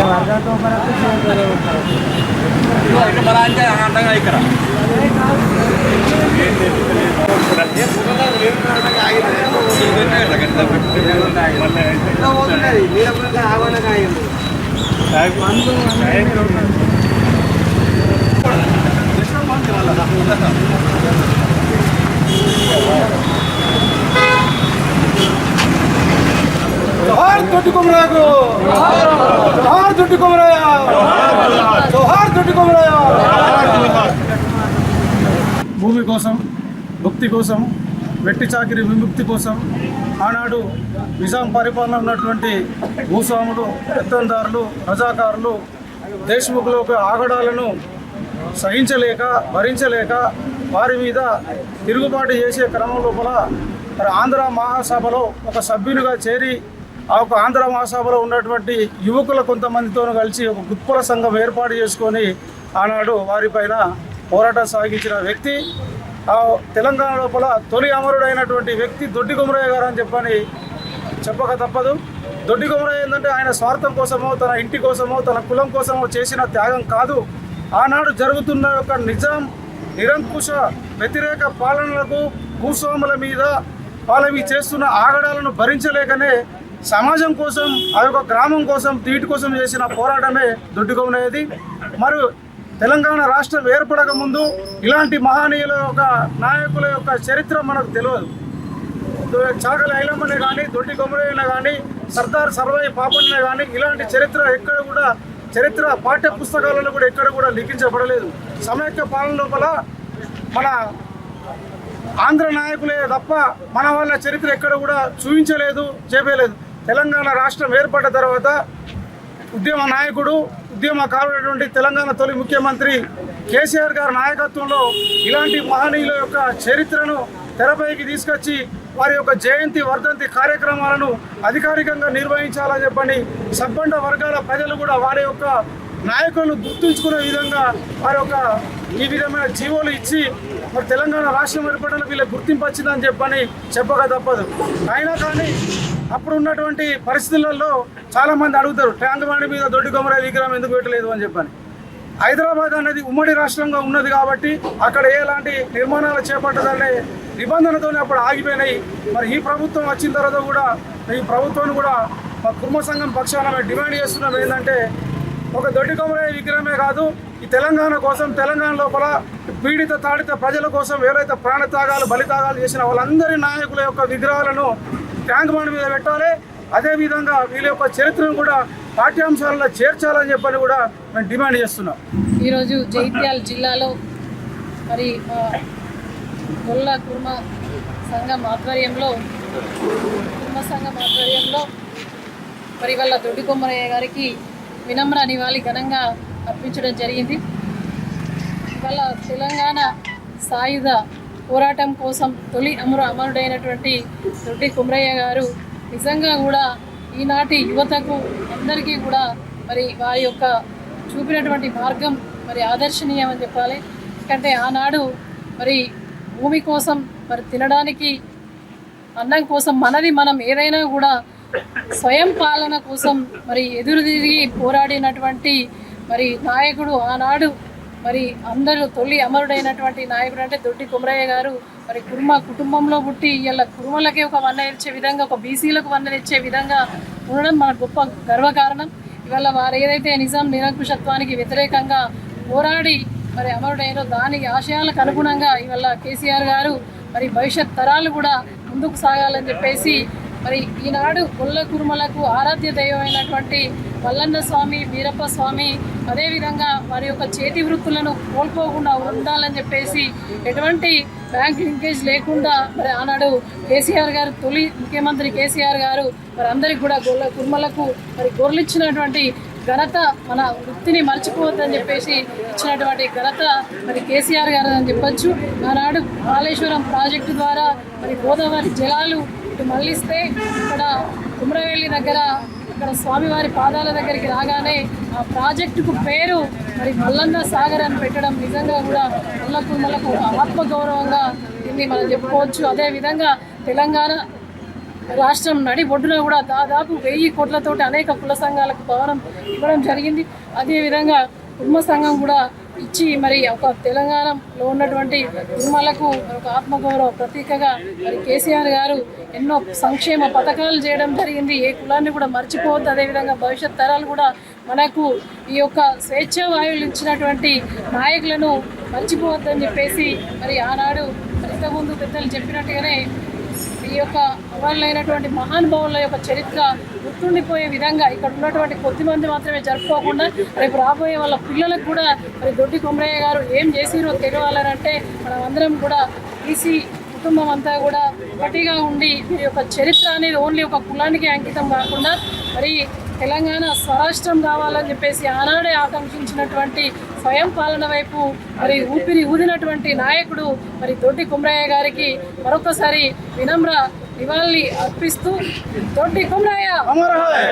వర్గాతో మనకు మన అంటే అండగా ఇక్కడ జోహార్ దొడ్డి కుమరాకు. జోహార్ దొడ్డి కుమరాయ జోహార్ దొడ్డి కుమరాయ భూమి కోసం భక్తి కోసం వెట్టి చాకిరి విముక్తి కోసం ఆనాడు నిజాం పరిపాలన ఉన్నటువంటి భూస్వాములు పెత్తందారులు రజాకారులు దేశముఖుల యొక్క ఆగడాలను సహించలేక భరించలేక వారి మీద తిరుగుబాటు చేసే క్రమం లోపల ఆంధ్ర మహాసభలో ఒక సభ్యునిగా చేరి ఆ ఒక ఆంధ్ర మహాసభలో ఉన్నటువంటి యువకుల కొంతమందితో కలిసి ఒక గుత్పల సంఘం ఏర్పాటు చేసుకొని ఆనాడు వారిపైన పోరాటం సాగించిన వ్యక్తి ఆ తెలంగాణ లోపల తొలి అమరుడైనటువంటి వ్యక్తి దొడ్డి గుమరయ్య గారు అని చెప్పని చెప్పక తప్పదు. దొడ్డి గుమరయ్య ఏంటంటే ఆయన స్వార్థం కోసమో తన ఇంటి కోసమో తన కులం కోసమో చేసిన త్యాగం కాదు. ఆనాడు జరుగుతున్న యొక్క నిజాం నిరంకుశ వ్యతిరేక పాలనలకు భూస్వాముల మీద వాళ్ళవి చేస్తున్న ఆగడాలను భరించలేకనే సమాజం కోసం ఆ యొక్క గ్రామం కోసం తీటి కోసం చేసిన పోరాటమే దొడ్డుకొమనేది మరి తెలంగాణ రాష్ట్రం ఏర్పడక ముందు ఇలాంటి మహనీయుల యొక్క నాయకుల యొక్క చరిత్ర మనకు తెలియదు. చాకల ఐలమ్మనే కానీ దొడ్డి కొమరయ్యనే కానీ సర్దార్ సర్వాయి పాపన్నే కానీ ఇలాంటి చరిత్ర ఎక్కడ కూడా చరిత్ర పాఠ్య పుస్తకాలలో కూడా ఎక్కడ కూడా లిఖించబడలేదు. సమైక్య పాలన లోపల మన ఆంధ్ర నాయకులే తప్ప మన వాళ్ళ చరిత్ర ఎక్కడ కూడా చూపించలేదు చేపలేదు తెలంగాణ రాష్ట్రం ఏర్పడ్డ తర్వాత ఉద్యమ నాయకుడు ఉద్యమకారుడైనటువంటి తెలంగాణ తొలి ముఖ్యమంత్రి కేసీఆర్ గారి నాయకత్వంలో ఇలాంటి మహనీయుల యొక్క చరిత్రను తెరపైకి తీసుకొచ్చి వారి యొక్క జయంతి వర్ధంతి కార్యక్రమాలను అధికారికంగా నిర్వహించాలని చెప్పని సబ్బండ వర్గాల ప్రజలు కూడా వారి యొక్క నాయకులను గుర్తుంచుకునే విధంగా వారి యొక్క ఈ విధమైన జీవోలు ఇచ్చి మరి తెలంగాణ రాష్ట్రం ఏర్పడడానికి వీళ్ళకి గుర్తింపు వచ్చిందని చెప్పని చెప్పక తప్పదు. అయినా కానీ అప్పుడు ఉన్నటువంటి పరిస్థితులలో చాలామంది అడుగుతారు ట్యాంక్ బండి మీద దొడ్డి కొమర విగ్రహం ఎందుకు పెట్టలేదు? అని చెప్పని. హైదరాబాద్ అనేది ఉమ్మడి రాష్ట్రంగా ఉన్నది కాబట్టి అక్కడ ఎలాంటి నిర్మాణాలు చేపట్టదనే నిబంధనతోనే అప్పుడు ఆగిపోయినాయి. మరి ఈ ప్రభుత్వం వచ్చిన తర్వాత కూడా ఈ ప్రభుత్వాన్ని కూడా మా కుర్మ సంఘం పక్షాన మేము డిమాండ్ చేస్తున్నాం ఏంటంటే ఒక దొడ్డి కొమరయ్య విగ్రహమే కాదు ఈ తెలంగాణ కోసం తెలంగాణ లోపల పీడిత తాడిత ప్రజల కోసం ఎవరైతే ప్రాణత్యాగాలు బలిత్యాగాలు చేసిన వాళ్ళందరి నాయకుల యొక్క విగ్రహాలను ట్యాంక్ బండ్ మీద పెట్టాలి. అదేవిధంగా వీళ్ళ యొక్క చరిత్రను కూడా పాఠ్యాంశాలలో చేర్చాలని చెప్పని కూడా మేము డిమాండ్ చేస్తున్నాం. ఈరోజు జైత్యాల జిల్లాలో మరి గొల్ల కుర్మ సంఘం ఆధ్వర్యంలో కుర్మ సంఘం ఆధ్వర్యంలో మరి వాళ్ళ దొడ్డి కొమ్మరయ్య గారికి వినమ్ర నివాళి ఘనంగా అర్పించడం జరిగింది. ఇవాళ తెలంగాణ సాయుధ పోరాటం కోసం తొలి అమరు అమరుడైనటువంటి దొడ్డి కుమ్రయ్య గారు నిజంగా కూడా ఈనాటి యువతకు అందరికీ కూడా మరి వారి యొక్క చూపినటువంటి మార్గం మరి ఆదర్శనీయం అని చెప్పాలి. ఎందుకంటే ఆనాడు మరి భూమి కోసం మరి తినడానికి అన్నం కోసం మనది మనం ఏదైనా కూడా స్వయం పాలన కోసం మరి ఎదురు తిరిగి పోరాడినటువంటి మరి నాయకుడు ఆనాడు మరి అందరూ తొలి అమరుడైనటువంటి నాయకుడు అంటే దొడ్డి కుమరయ్య గారు మరి కుర్మ కుటుంబంలో పుట్టి ఇలా కుర్మలకే ఒక వన్న ఇచ్చే విధంగా ఒక బీసీలకు వన్న ఇచ్చే విధంగా ఉండడం మన గొప్ప గర్వకారణం. ఇవాళ వారు ఏదైతే నిజాం నిరంకుశత్వానికి వ్యతిరేకంగా పోరాడి మరి అమరుడైన దాని ఆశయాలకు అనుగుణంగా ఇవాళ కేసీఆర్ గారు మరి భవిష్యత్ తరాలు కూడా ముందుకు సాగాలని చెప్పేసి మరి ఈనాడు గొల్ల కురుమలకు ఆరాధ్య దైవమైనటువంటి మల్లన్న స్వామి వీరప్ప స్వామి అదేవిధంగా వారి యొక్క చేతి వృత్తులను కోల్పోకుండా ఉండాలని చెప్పేసి ఎటువంటి బ్యాంక్ లింకేజ్ లేకుండా మరి ఆనాడు కేసీఆర్ గారు తొలి ముఖ్యమంత్రి కేసీఆర్ గారు మరి అందరికి కూడా గొల్ల కుర్మలకు మరి గొర్రెలిచ్చినటువంటి ఘనత మన వృత్తిని మర్చిపోవద్దని చెప్పేసి ఇచ్చినటువంటి ఘనత మరి కేసీఆర్ గారు అని చెప్పొచ్చు. ఆనాడు కాళేశ్వరం ప్రాజెక్టు ద్వారా మరి గోదావరి జలాలు ఇటు మళ్ళిస్తే ఇక్కడ కుమ్రవేలి దగ్గర అక్కడ స్వామివారి పాదాల దగ్గరికి రాగానే ఆ ప్రాజెక్టుకు పేరు మరి మల్లన్న సాగర్ అని పెట్టడం నిజంగా కూడా మల్ల కుర్మలకు ఆత్మగౌరవంగా దీన్ని మనం చెప్పుకోవచ్చు. అదేవిధంగా తెలంగాణ రాష్ట్రం నడి ఒడ్డున కూడా దాదాపు వెయ్యి కోట్లతోటి అనేక కుల సంఘాలకు భవనం ఇవ్వడం జరిగింది. అదేవిధంగా కుటుంబ సంఘం కూడా ఇచ్చి మరి ఒక తెలంగాణలో ఉన్నటువంటి కుటుంబాలకు ఒక ఆత్మగౌరవ ప్రతీకగా మరి కేసీఆర్ గారు ఎన్నో సంక్షేమ పథకాలు చేయడం జరిగింది. ఏ కులాన్ని కూడా మర్చిపోవద్దు. అదేవిధంగా భవిష్యత్ తరాలు కూడా మనకు ఈ యొక్క స్వేచ్ఛ వాయువులు ఇచ్చినటువంటి నాయకులను మర్చిపోవద్దని చెప్పేసి మరి ఆనాడు ఇంతకుముందు పెద్దలు చెప్పినట్టుగానే ఈ యొక్క అమరులైనటువంటి మహానుభావుల యొక్క చరిత్ర గుర్తుండిపోయే విధంగా ఇక్కడ ఉన్నటువంటి కొద్ది మంది మాత్రమే జరుపుకోకుండా రేపు రాబోయే వాళ్ళ పిల్లలకు కూడా మరి దొడ్డి కొమరయ్య గారు ఏం చేసిరో తెలియాలనంటే మనం అందరం కూడా ఈసీ కుటుంబం అంతా కూడా ఒకటిగా ఉండి వీరి యొక్క చరిత్ర అనేది ఓన్లీ ఒక కులానికి అంకితం కాకుండా మరి తెలంగాణ స్వరాష్ట్రం కావాలని చెప్పేసి ఆనాడే ఆకాంక్షించినటువంటి స్వయం పాలన వైపు మరి ఊపిరి ఊదినటువంటి నాయకుడు మరి దొడ్డి కుమరయ్య గారికి మరొకసారి వినమ్ర నివాళి అర్పిస్తూ దొడ్డి కుమరయ్య!